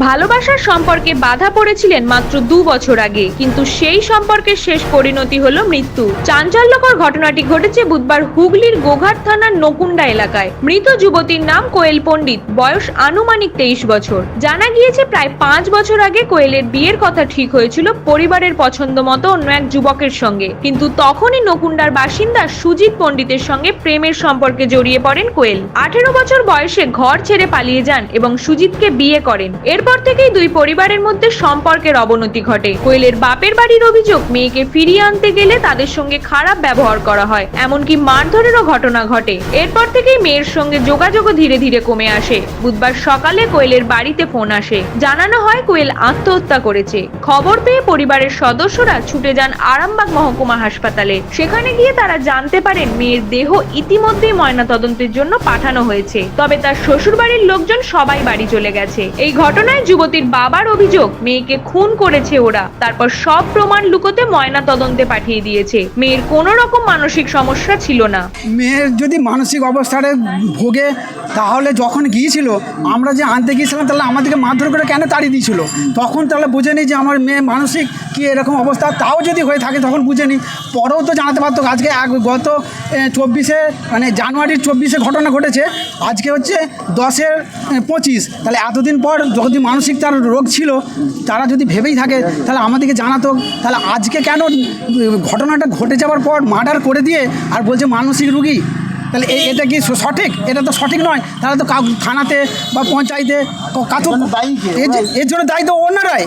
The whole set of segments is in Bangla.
ভালোবাসার সম্পর্কে বাধা পড়েছিলেন মাত্র দু বছর আগে, কিন্তু সেই সম্পর্কের শেষ পরিণতি হল মৃত্যু। চাঞ্চল্যকর ঘটনাটি ঘটেছে বুধবার হুগলির গোঘাট থানার নকুন্ডা এলাকায়। মৃত যুবতীর নাম কোয়েল পণ্ডিত, বয়স আনুমানিক তেইশ বছর। জানা গিয়েছে প্রায় পাঁচ বছর আগে কোয়েলের বিয়ের কথা ঠিক হয়েছিল পরিবারের পছন্দ মতো অন্য এক যুবকের সঙ্গে। কিন্তু তখনই নকুন্ডার বাসিন্দা সুজিত পণ্ডিতের সঙ্গে প্রেমের সম্পর্কে জড়িয়ে পড়েন কোয়েল। আঠেরো বছর বয়সে ঘর ছেড়ে পালিয়ে যান এবং সুজিতকে বিয়ে করেন। এরপর থেকেই দুই পরিবারের মধ্যে সম্পর্কের অবনতি ঘটে। কোয়েলের বাপের বাড়ির অভিযোগ, মেয়েকে ফিরিয়ে আনতে গেলে তাদের সঙ্গে খারাপ ব্যবহার করা হয়, এমনকি মারধরেরও ঘটনা ঘটে। এরপর থেকেই মেয়ের সঙ্গে যোগাযোগও ধীরে ধীরে কমে আসে। বুধবার সকালে কোয়েলের বাড়িতে ফোন আসে। জানানো হয়, কোয়েল আত্মহত্যা করেছে। খবর পেয়ে পরিবারের সদস্যরা ছুটে যান আরামবাগ মহকুমা হাসপাতালে। সেখানে গিয়ে তারা জানতে পারেন, মেয়ের দেহ ইতিমধ্যেই ময়নাতদন্তের জন্য পাঠানো হয়েছে। তবে তার শ্বশুরবাড়ির লোকজন সবাই বাড়ি চলে গেছে। এই ঘটনায় যুবতীর বাবার অভিযোগ, মেয়েকে খুন করেছে ওরা। তারপর সব প্রমাণ লুকোতে ময়না তদন্তে পাঠিয়ে দিয়েছে। মেয়ের কোনো রকম মানসিক সমস্যা ছিল না। মেয়ের যদি মানসিক অবস্থায় ভোগে তাহলে যখন গিয়েছিল, আমরা যে আনতে গিয়েছিলাম, তাহলে আমাদেরকে মারধর করে কেন তাড়িয়ে দিয়েছিল? তখন তাহলে বুঝে নিই যে আমার মেয়ে মানসিক কি এরকম অবস্থা, তাও যদি হয়ে থাকে তখন বুঝে নিই পরেও তো জানাতে পারতো, আজকে এক- গত চব্বিশে মানে জানুয়ারির চব্বিশে ঘটনা ঘটেছে, আজকে হচ্ছে দশের পঁচিশ। তাহলে এতদিন পর যদি মানসিক তার রোগ ছিল তারা যদি ভেবেই থাকে তাহলে আমাদেরকে জানাতো তাহলে আজকে কেন ঘটনাটা ঘটে যাওয়ার পর মার্ডার করে দিয়ে আর বলছে মানসিক রুগী? তাহলে এটা কি সঠিক? এটা তো সঠিক নয়। তাহলে তো থানাতে বা পঞ্চায়েতে এর জন্য দায়িত্ব ওনারাই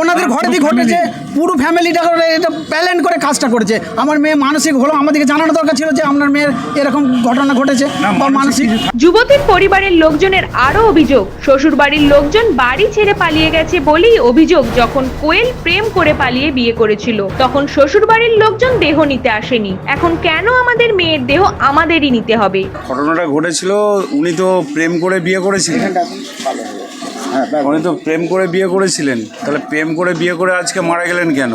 ওনাদের ঘরে দিয়ে ঘটেছে পুরো ফ্যামিলিটা করে এটা প্ল্যান করে কাজটা করেছে। আমার মেয়ে মানসিক হলো আমাদেরকে জানানো দরকার ছিল যে আপনার মেয়ের এরকম ঘটনা ঘটেছে বা মানসিক যুবতীর পরিবারের লোকজনের আরও অভিযোগ। শ্বশুরবাড়ির লোকজন বাড়ি ছেড়ে পালিয়ে গেছে বলেই অভিযোগ যখন কোয়েল প্রেম করে পালিয়ে বিয়ে করেছিল। তখন শ্বশুরবাড়ির লোকজন দেহ নিতে আসেনি। এখন কেন আমাদের মেয়ের দেহ আমাদেরই নিতে হবে? ঘটনাটা ঘটেছিল উনি তো প্রেম করে বিয়ে করেছিলেন। উনি তো প্রেম করে বিয়ে করেছিলেন। তাহলে প্রেম করে বিয়ে করে আজকে মারা গেলেন কেন?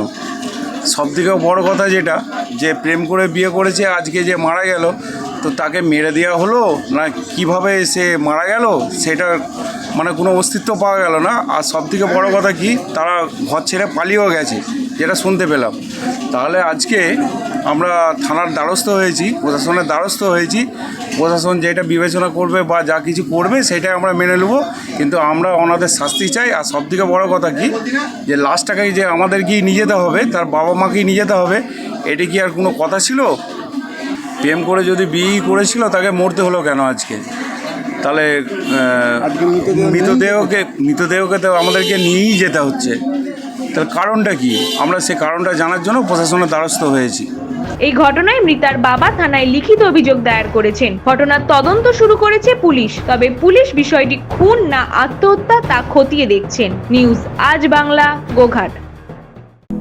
সব থেকে বড় কথা যেটা, যে প্রেম করে বিয়ে করেছে, আজকে যে মারা গেল, তো তাকে মেরে দেওয়া হলো? না, কীভাবে সে মারা গেল? সেটা মানে কোনো অস্তিত্ব পাওয়া গেল না। আর সব থেকে বড় কথা কি, তারা ঘর ছেড়ে পালিয়েও গেছে, যেটা শুনতে পেলাম। তাহলে আজকে আমরা থানার দ্বারস্থ হয়েছি প্রশাসনের দ্বারস্থ হয়েছি। প্রশাসন যেটা বিবেচনা করবে বা যা কিছু করবে সেটাই আমরা মেনে নেব। কিন্তু আমরা ওনাদের শাস্তি চাই। আর সবথেকে বড় কথা কি? যে লাস্ট টাকায় যে আমাদের গিয়ে নিয়ে যেতে হবে তার বাবা মাকেই নিয়ে যেতে হবে এটা কি আর কোনো কথা ছিল? প্রেম করে যদি বিয়ে করেছিল তাকে মরতে হলো কেন আজকে? তাহলে মৃতদেহকে মৃতদেহকে তো আমাদেরকে নিয়েই যেতে হচ্ছে। তাহলে কারণটা কি? আমরা সে কারণটা জানার জন্য প্রশাসনের দ্বারস্থ হয়েছি। এই ঘটনায় মৃতার বাবা থানায় লিখিত অভিযোগ দায়ের করেছেন। ঘটনার তদন্ত শুরু করেছে পুলিশ, তবে পুলিশ বিষয়টি খুন না আত্মহত্যা তা খতিয়ে দেখছেন। নিউজ আজ বাংলা, গোঘাট।